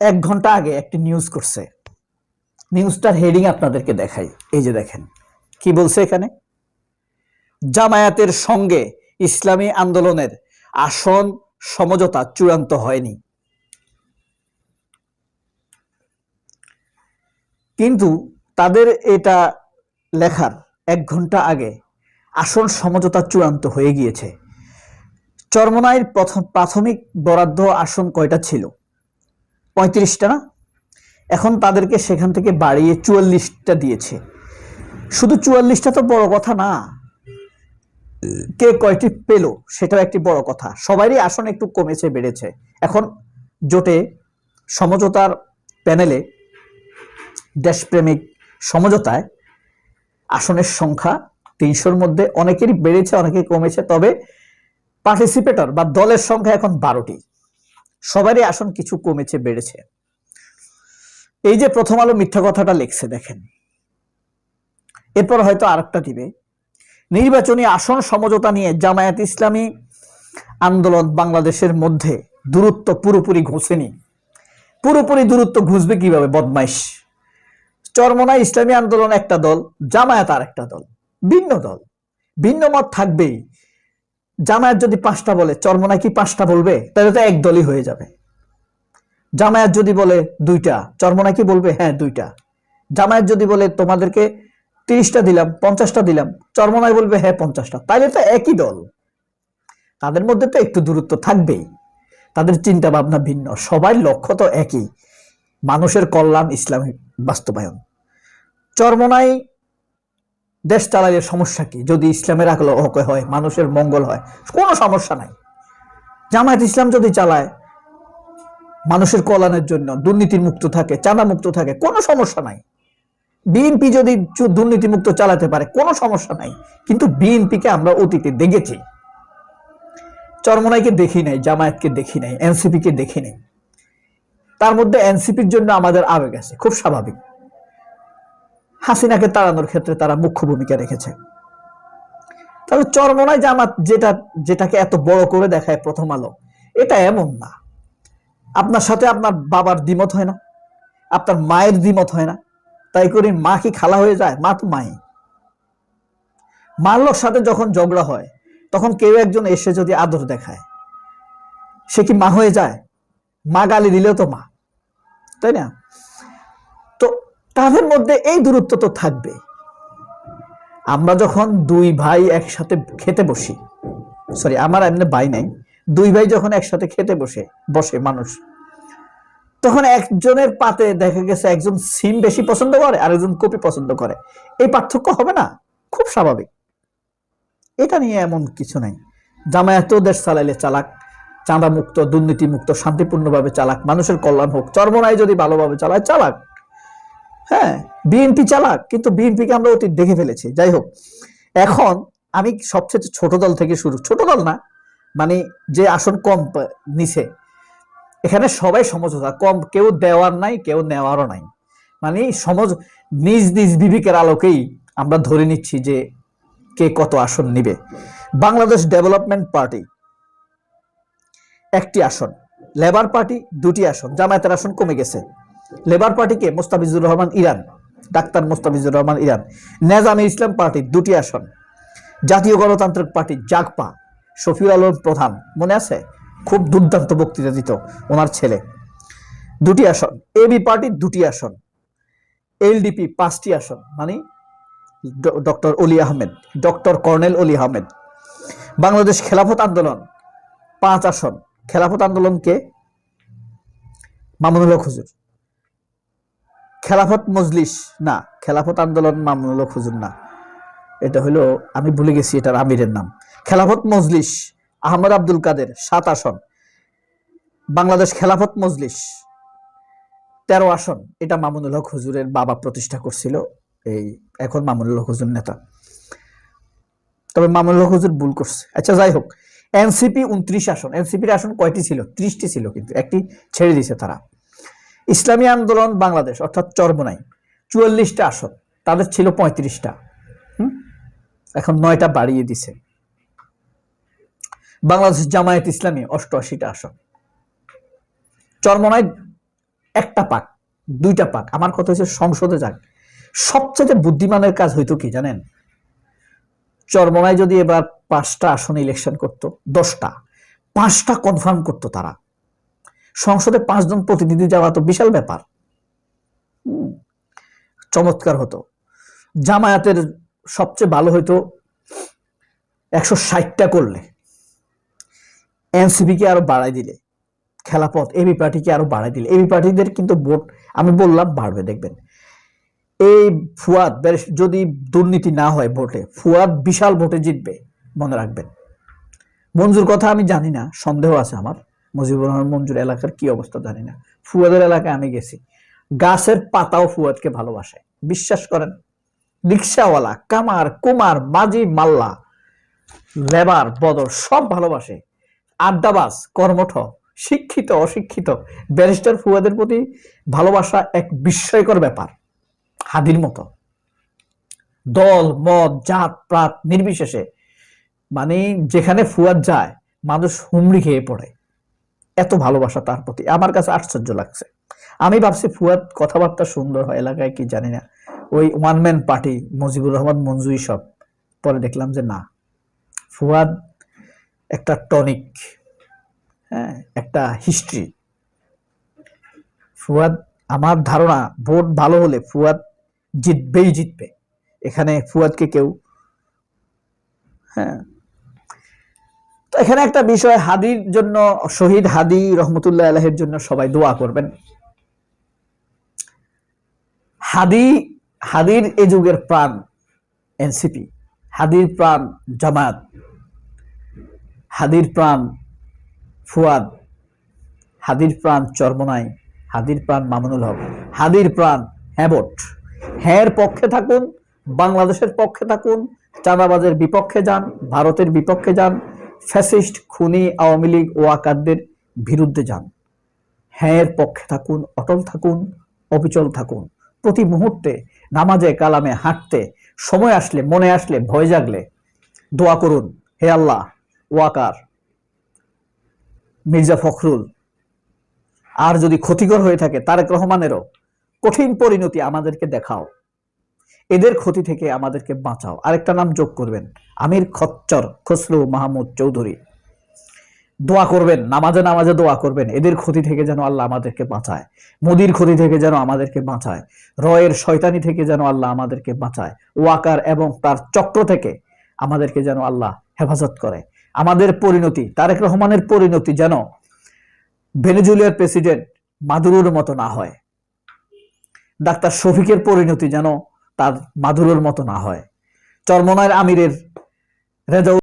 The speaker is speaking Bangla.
এক ঘণ্টা আগে একটি নিউজ করছে। নিউজটার হেডিং আপনাদেরকে দেখাই। এই যে দেখেন, কি বলছে এখানে? জামায়াতের সঙ্গে ইসলামী আন্দোলনের আসন সমঝোতা চূড়ান্ত হয়নি। কিন্তু তাদের এটা লেখার এক ঘণ্টা আগে আসন সমঝোতা চূড়ান্ত হয়ে গিয়েছে। চরমনাইয়ের প্রথম প্রাথমিক বরাদ্দ আসন কয়টা ছিল? পঁয়ত্রিশটা না? এখন তাদেরকে সেখান থেকে বাড়িয়ে চুয়াল্লিশটা দিয়েছে। শুধু চুয়াল্লিশটা তো বড় কথা না। কে কয়টি পেল সেটাও একটি বড় কথা। সবারই আসন একটু কমেছে, বেড়েছে। এখন জোটে সমঝোতার প্যানেলে দেশপ্রেমিক সমঝোতায় আসনের সংখ্যা তিনশোর মধ্যে অনেকেরই বেড়েছে, অনেকেই কমেছে। তবে পার্টিসিপেটর বা দলের সংখ্যা এখন বারোটি। সবারই আসন কিছু কমেছে, বেড়েছে। এই যে প্রথম আলো মিথ্যা কথাটা লিখছে, দেখেন। এরপর হয়তো আরেকটা দিবে। নির্বাচনী আসন সমঝোতা নিয়ে জামায়াত ইসলামী আন্দোলন বাংলাদেশের মধ্যে দূরত্ব পুরোপুরি ঘুষেনি। পুরোপুরি দূরত্ব ঘুষবে কীভাবে, বদমাইশ? চরমনা ইসলামী আন্দোলন একটা দল, জামায়াত আর একটা দল, ভিন্ন দল। ভিন্ন মত থাকবেই। জামায়াত যদি পাঁচটা বলে চরমনা কি পাঁচটা বলবে? তাহলে তো এক দলই হয়ে যাবে। জামায়াত যদি বলে দুইটা চরমনা কি বলবে? হ্যাঁ দুইটা। জামায়াত যদি বলে তোমাদেরকে তিরিশটা দিলাম, পঞ্চাশটা দিলাম, চরমনায় বলবে হ্যাঁ পঞ্চাশটা। তাইলে তো একই দল। তাদের মধ্যে তো একটু দূরত্ব থাকবেই। তাদের চিন্তা ভাবনা ভিন্ন, সবার লক্ষ্য তো একই। মানুষের কল্যাণ ইসলামী বাস্তবায়ন। চরমনাই দেশ চালাইলে সমস্যা কি? যদি ইসলামের আকল হক হয়, মানুষের মঙ্গল হয়, কোনো সমস্যা নাই। জামায়াত ইসলাম যদি চালায়, মানুষের কল্যাণের জন্য দুর্নীতির মুক্ত থাকে, চাঁদা মুক্ত থাকে, কোনো সমস্যা নাই। বিএনপি যদি চু- দুর্নীতিমুক্ত চালাতে পারে, কোনো সমস্যা নাই। কিন্তু বিএনপিকে আমরা অতীতে দেখেছি। চরমনাইকে দেখি নাই, জামায়াতকে দেখি নাই এনসিপি কে দেখি নাই। তার মধ্যে এনসিপির জন্য আমাদের আবেগ আছে, খুব স্বাভাবিক। হাসিনাকে তাড়ানোর ক্ষেত্রে তারা মুখ্য ভূমিকা রেখেছে। তবে চরমনায় জামাত যেটা, যেটাকে এত বড় করে দেখায় প্রথম আলো, এটা এমন না। আপনার সাথে আপনার বাবার দ্বিমত হয় না, আপনার মায়ের দ্বিমত হয় না, তাই করে মা কি খালা হয়ে যায়? মা তো মাই। মার সাথে যখন ঝগড়া হয়, তখন কেউ একজন এসে যদি আদর দেখায়, সে কি মা হয়ে যায়? মা গালি দিলেও তো মা। তাই না? তাদের মধ্যে এই দূরত্ব তো থাকবে। আমরা যখন দুই ভাই একসাথে খেতে বসি সরি আমার এমনি ভাই নাই, দুই ভাই যখন একসাথে খেতে বসে বসে মানুষ, তখন একজনের পাতে দেখা গেছে একজন সিম বেশি পছন্দ করে আর একজন কপি পছন্দ করে। এই পার্থক্য হবে না? খুব স্বাভাবিক। এটা নিয়ে এমন কিছু নাই। জামায়াত দেশ চালাইলে চালাক চাঁদা মুক্ত দুর্নীতি মুক্ত শান্তিপূর্ণভাবে চালাক, মানুষের কল্যাণ হোক, চর্মনায় যদি ভালোভাবে চালায়, চালাক। হ্যাঁ বিএনপি চালাক, কিন্তু বিএনপিকে আমরা অতীত দেখে ফেলেছি। যাই হোক, এখন আমি সবচেয়ে ছোট দল থেকে শুরু। ছোট দল না মানে যে আসন কম নিছে। এখানে সবাই সমঝোতা, কম কেউ দেওয়ার নাই, কেউ নেওয়ারও নাই। মানে সমঝ, নিজ নিজ বিবেকের আলোকেই আমরা ধরে নিচ্ছি যে কে কত আসন নিবে। বাংলাদেশ ডেভেলপমেন্ট পার্টি, একটি আসন। লেবার পার্টি, দুটি আসন। জামায়াতের আসন কমে গেছে। লেবার পার্টিকে Mostafizur Rahman Iran, doctor Mostafizur Rahman Iran, Nezame Islam party দুটি আসন, জাতীয় গণতান্ত্রিক পার্টি জাগপা শফিউল আলম প্রধান, মনে আছে? খুব দুর্দান্ত বক্তৃতা দিত ওনার ছেলে। দুটি আসন এবি পার্টি দুটি আসন এলডিপি পাঁচটি আসন মানে ডক্টর অলি আহমেদ, ডক্টর কর্নেল অলি আহমেদ। বাংলাদেশ খেলাফত আন্দোলন, পাঁচ আসন, খেলাফত আন্দোলনকে মামুনুল হক হুজুর। খেলাফত মজলিস, না, খেলাফত আন্দোলন মামুনুল হক হুজুর না। এটা হলো, আমি ভুলে গেছি এটার আমিরের নাম। খেলাফত মজলিস, আহমদ আব্দুল কাদের, সাত আসন। বাংলাদেশ খেলাফত মজলিস, তেরো আসন। এটা মামুনুল হক হুজুরের বাবা প্রতিষ্ঠা করছিল, এই এখন মামুনুল হক হুজুর নেতা। তবে মামুনুল হক হুজুর ভুল করছে। আচ্ছা যাই হোক, এনসিপি উনত্রিশ আসন। এনসিপির আসন কয়টি ছিল? ত্রিশটি ছিল কিন্তু, একটি ছেড়ে দিয়েছে তারা। ইসলামী আন্দোলন বাংলাদেশ, অর্থাৎ চরমনাই। চুয়াল্লিশটা আসন, তাদের ছিল পঁয়ত্রিশটা? এখন নয়টা বাড়িয়ে দিছে। বাংলাদেশ জামায়াত ইসলামী, অষ্টআশিটা আসন। চরমনায় একটা পাক, দুইটা পাক। আমার কথা হচ্ছে সংসদে যাক। সবচেয়ে বুদ্ধিমানের কাজ হইতো কি জানেন? চরমনায় যদি এবার পাঁচটা আসন ইলেকশন করত, দশটা। পাঁচটা কনফার্ম করতো তারা। সংসদে পাঁচজন প্রতিনিধি যাওয়া তো বিশাল ব্যাপার। চমৎকার হতো। জামায়াতের সবচেয়ে ভালো হইতো একশো ষাটটা করলে। এনসিপি কে আরও বাড়াই দিলে, খেলাপথ, এবি পার্টিকে আরও বাড়াই দিলে। এবি পার্টিদের কিন্তু ভোট, আমি বললাম, বাড়বে, দেখবেন। এই ফুয়াদ যদি দুর্নীতি না হয় ভোটে, ফুয়াদ বিশাল ভোটে জিতবে, মনে রাখবেন। মঞ্জুর কথা আমি জানি না, সন্দেহ আছে আমার। মুজিবুর রহমান মঞ্জুর এলাকার কি অবস্থা জানি না। ফুয়াদের এলাকায় আমি গেছি। গাছের পাতাও ফুয়াদকে ভালোবাসে। বিশ্বাস করেন, রিক্সাওয়ালা, কামার, কুমার, মাঝি, মাল্লা, লেবার, বদর, সব ভালোবাসে। আড্ডাবাজ, কর্মঠ, শিক্ষিত, অশিক্ষিত, ব্যারিস্টার ফুয়াদের প্রতি ভালোবাসা এক বিস্ময়কর ব্যাপার। হাদির মতো। দল, মত, জাত, প্রাত, নির্বিশেষে। মানে যেখানে ফুয়াদ যায়, মানুষ হুমড়ি খেয়ে পড়ে। এত ভালোবাসা তার প্রতি। আমার কাছে আশ্চর্য লাগছে। আমি ভাবছি, ফুয়াদ কথাবার্তা সুন্দর হয় এলাকায় কি জানি না। ওই one man party Mujibur Rahman, মঞ্জুই সব। পরে দেখলাম যে না। ফুয়াদ একটা টনিক হ্যাঁ একটা হিস্ট্রি ফুয়াদ, আমার ধারণা, ভোট ভালো হলে ফুয়াদ জিতবেই জিতবে। এখানে ফুয়াদকে কেউ হ্যাঁ তো এখানে একটা বিষয়, হাদির জন্য শহীদ হাদি রহমতুল্লাহ আলহের জন্য সবাই দোয়া করবেন। হাদি, হাদির এ যুগের প্রাণ, এনসিপি, হাদির প্রাণ জামায়াত হাদির প্রাণ ফুয়াদ, হাদির প্রাণ চরমনাই, হাদির প্রাণ মামুনুল হক, হাদির প্রাণ হ্যাবট। হ্যার পক্ষে থাকুন, বাংলাদেশের পক্ষে থাকুন, চাঁদাবাজের বিপক্ষে যান, ভারতের বিপক্ষে যান ফ্যাসিস্ট খুনি আওয়ামী লীগ ওয়াকারদের বিরুদ্ধে যান। হ্যাঁর পক্ষে থাকুন, অটল থাকুন, অবিচল থাকুন। প্রতি মুহূর্তে নামাজে কালামে হাঁটতে সময় আসলে, মনে আসলে, ভয় জাগলে দোয়া করুন, হে আল্লাহ ওয়াকার মির্জা ফখরুল, আর যদি ক্ষতিকর হয়ে থাকে তারেক রহমানেরও কঠিন পরিণতি আমাদেরকে দেখাও। এদের ক্ষতি থেকে আমাদেরকে বাঁচাও। আরেকটা নাম যোগ করবেন। আমির খচ্চর, খসরু মাহমুদ চৌধুরী। দোয়া করবেন, নামাজে নামাজে দোয়া করবেন। এদের ক্ষতি থেকে যেন আল্লাহ আমাদেরকে বাঁচায়। মোদির ক্ষতি থেকে যেন আমাদেরকে বাঁচায়। রয়ের শয়তানি থেকে যেন আল্লাহ আমাদেরকে বাঁচায়। ওয়াকার এবং তার চক্র থেকে আমাদেরকে যেন আল্লাহ হেফাজত করে। আমাদের পরিণতি, তারেক রহমানের পরিণতি যেন ভেনেজুলিয়ার প্রেসিডেন্ট মাদুরুর মতো না হয়। ডাক্তার শফিকের পরিণতি যেন তার মাদুরোর মতো না হয়। চরমনায়ের আমিরের রেজাউল